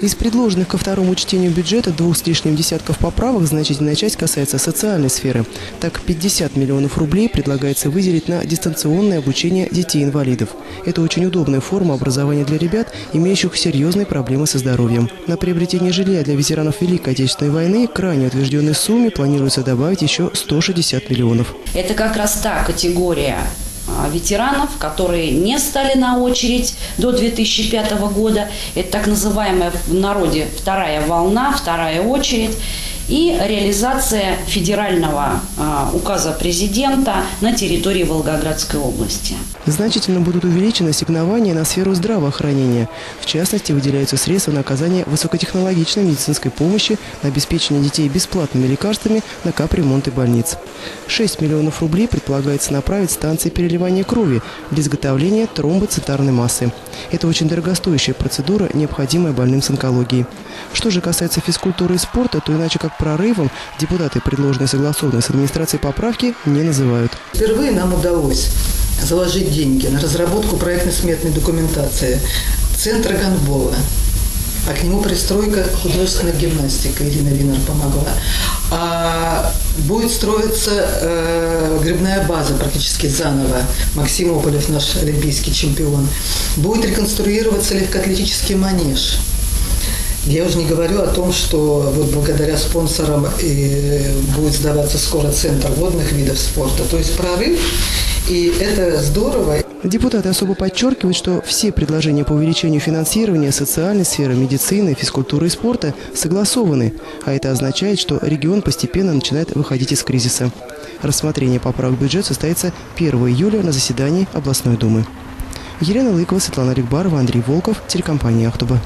Из предложенных ко второму чтению бюджета двух с лишним десятков поправок значительная часть касается социальной сферы. Так, 50 миллионов рублей предлагается выделить на дистанционное обучение детей-инвалидов. Это очень удобная форма образования для ребят, имеющих серьезные проблемы со здоровьем. На приобретение жилья для ветеранов Великой Отечественной войны к ранее утвержденной сумме планируется добавить еще 160 миллионов. Это как раз та категория ветеранов, которые не стали на очередь до 2005 года. Это так называемая в народе вторая волна, вторая очередь и реализация федерального а, указа президента на территории Волгоградской области. Значительно будут увеличены ассигнования на сферу здравоохранения. В частности, выделяются средства на оказание высокотехнологичной медицинской помощи, на обеспечение детей бесплатными лекарствами, на капремонты больниц. 6 миллионов рублей предполагается направить станции переливания крови для изготовления тромбоцитарной массы. Это очень дорогостоящая процедура, необходимая больным с онкологией. Что же касается физкультуры и спорта, то иначе как прорывом депутаты, предложенные согласованные с администрацией поправки, не называют. Впервые нам удалось заложить деньги на разработку проектно-сметной документации Центра гандбола, а к нему пристройка художественной гимнастики, Ирина Винер помогла. А будет строиться э, грибная база практически заново. Максим Ополев, наш олимпийский чемпион. Будет реконструироваться легкоатлетический манеж. Я уже не говорю о том, что вот благодаря спонсорам и будет сдаваться скоро центр водных видов спорта. То есть прорыв, и это здорово. Депутаты особо подчеркивают, что все предложения по увеличению финансирования социальной сферы, медицины, физкультуры и спорта согласованы, а это означает, что регион постепенно начинает выходить из кризиса. Рассмотрение поправок в бюджет состоится 1 июля на заседании областной думы. Елена Лыкова, Светлана Рикбарова, Андрей Волков, телекомпания «Ахтуба».